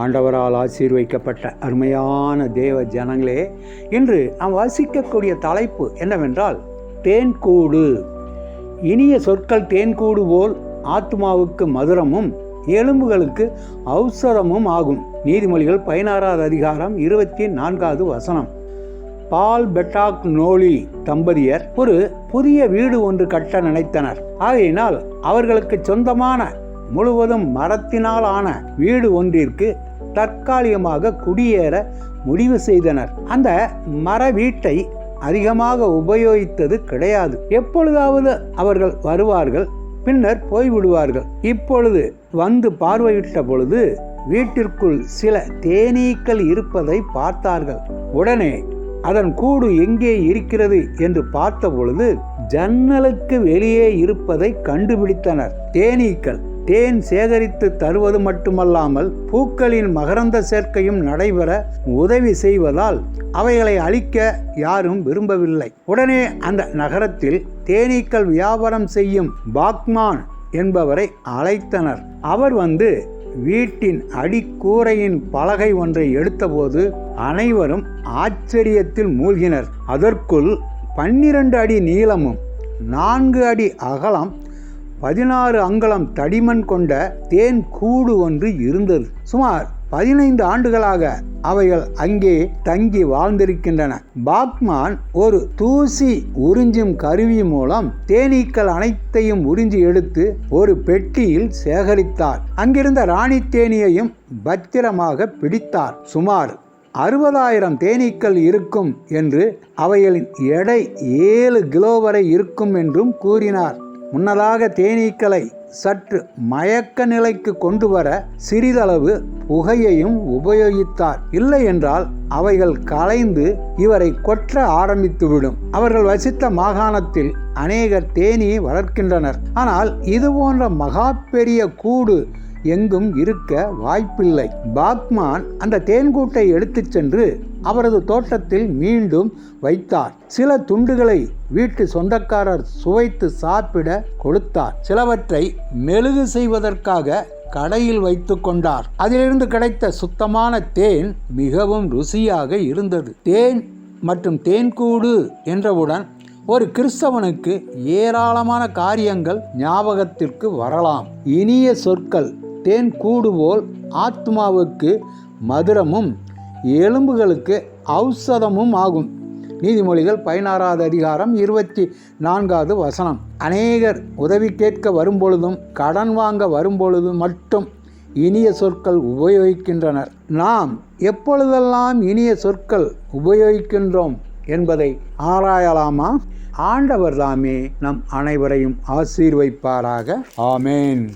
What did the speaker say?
ஆண்டவரால் ஆசீர்வைக்கப்பட்ட அருமையான தேவ ஜனங்களே இன்று நாம் வாசிக்கக்கூடிய தலைப்பு என்னவென்றால் தேன்கூடு. இனிய சொற்கள் தேன்கூடு போல் ஆத்மாவுக்கு மதுரமும் எலும்புகளுக்கு அவசரமும் ஆகும். நீதிமொழிகள் பதினாறாவது அதிகாரம் இருபத்தி நான்காவது வசனம். பால் பெட்டாக் நோலி தம்பதியர் ஒரு புதிய வீடு ஒன்று கட்ட நினைத்தனர். ஆகையினால் அவர்களுக்கு சொந்தமான முழுவதும் மரத்தினால் ஆன வீடு ஒன்றிற்கு தற்காலிகமாக குடியேற முடிவு செய்தனர். அந்த மர வீட்டை அதிகமாக உபயோகித்தது கிடையாது. எப்பொழுதாவது அவர்கள் வருவார்கள் பின்னர் போய்விடுவார்கள். இப்பொழுது வந்து பார்வையிட்ட பொழுது வீட்டிற்குள் சில தேனீக்கள் இருப்பதை பார்த்தார்கள். உடனே அதன் கூடு எங்கே இருக்கிறது? என்று பார்த்த பொழுது ஜன்னலுக்கு வெளியே இருப்பதை கண்டுபிடித்தனர். தேனீக்கள் தேன் சேகரித்து தருவது மட்டுமல்லாமல் பூக்களின் மகரந்த சேர்க்கையும் நடைபெற உதவி செய்வதால் அவைகளை அழிக்க யாரும் விரும்பவில்லை. உடனே அந்த நகரத்தில் தேனீக்கள் வியாபாரம் செய்யும் பாக்மான் என்பவரை அழைத்தனர். அவர் வந்து வீட்டின் அடிக்கூரையின் பலகை ஒன்றை எடுத்தபோது அனைவரும் ஆச்சரியத்தில் மூழ்கினர். அதற்குள் பன்னிரண்டு அடி நீளமும் நான்கு அடி அகலம் பதினாறு அங்குலம் தடிமன் கொண்ட தேன் கூடு ஒன்று இருந்தது. சுமார் பதினைந்து ஆண்டுகளாக அவைகள் அங்கே தங்கி வாழ்ந்திருக்கின்றன. பாக்மான் ஒரு தூசி உறிஞ்சும் கருவி மூலம் தேனீக்கள் அனைத்தையும் உறிஞ்சி எடுத்து ஒரு பெட்டியில் சேகரித்தார். அங்கிருந்த ராணி தேனியையும் பத்திரமாக பிடித்தார். சுமார் அறுபதாயிரம் தேனீக்கள் இருக்கும் என்று அவைகளின் எடை ஏழு கிலோ வரை இருக்கும் என்றும் கூறினார். முன்னதாக தேனீக்களை சற்று மயக்க நிலைக்கு கொண்டு வர சிறிதளவு புகையையும் உபயோகித்தார். இல்லை என்றால் அவைகள் கலைந்து இவரை கொற்ற ஆரம்பித்துவிடும். அவர்கள் வசித்த மாகாணத்தில் அநேகர் தேனி வளர்க்கின்றனர். ஆனால் இது போன்ற மகா பெரிய கூடு எங்கும் இருக்க வாய்ப்பில்லை. பாக்மான் அந்த தேன்கூட்டை எடுத்துச் சென்று அவரது தோட்டத்தில் மீண்டும் வைத்தார். சில துண்டுகளை வீட்டு சொந்தக்காரர் சுவைத்து சாப்பிட கொடுத்தார். சிலவற்றை மெழுகு செய்வதற்காக கடையில் வைத்து கொண்டார். அதிலிருந்து கிடைத்த சுத்தமான தேன் மிகவும் ருசியாக இருந்தது. தேன் மற்றும் தேன்கூடு என்றவுடன் ஒரு கிறிஸ்தவனுக்கு ஏராளமான காரியங்கள் ஞாபகத்திற்கு வரலாம். இனிய சொற்கள் தேன் கூடுபோல் ஆத்மாவுக்கு மதுரமும் எலும்புகளுக்கு ஔஷதமும் ஆகும். நீதிமொழிகள் பதினாறாவது அதிகாரம் இருபத்தி நான்காவது வசனம். அநேகர் உதவி கேட்க வரும்பொழுதும் கடன் வாங்க வரும்பொழுதும் மட்டும் இனிய சொற்கள் உபயோகிக்கின்றனர். நாம் எப்பொழுதெல்லாம் இனிய சொற்கள் உபயோகிக்கின்றோம் என்பதை ஆராயலாமா? ஆண்டவர் தாமே நம் அனைவரையும் ஆசீர்வைப்பாராக. ஆமேன்.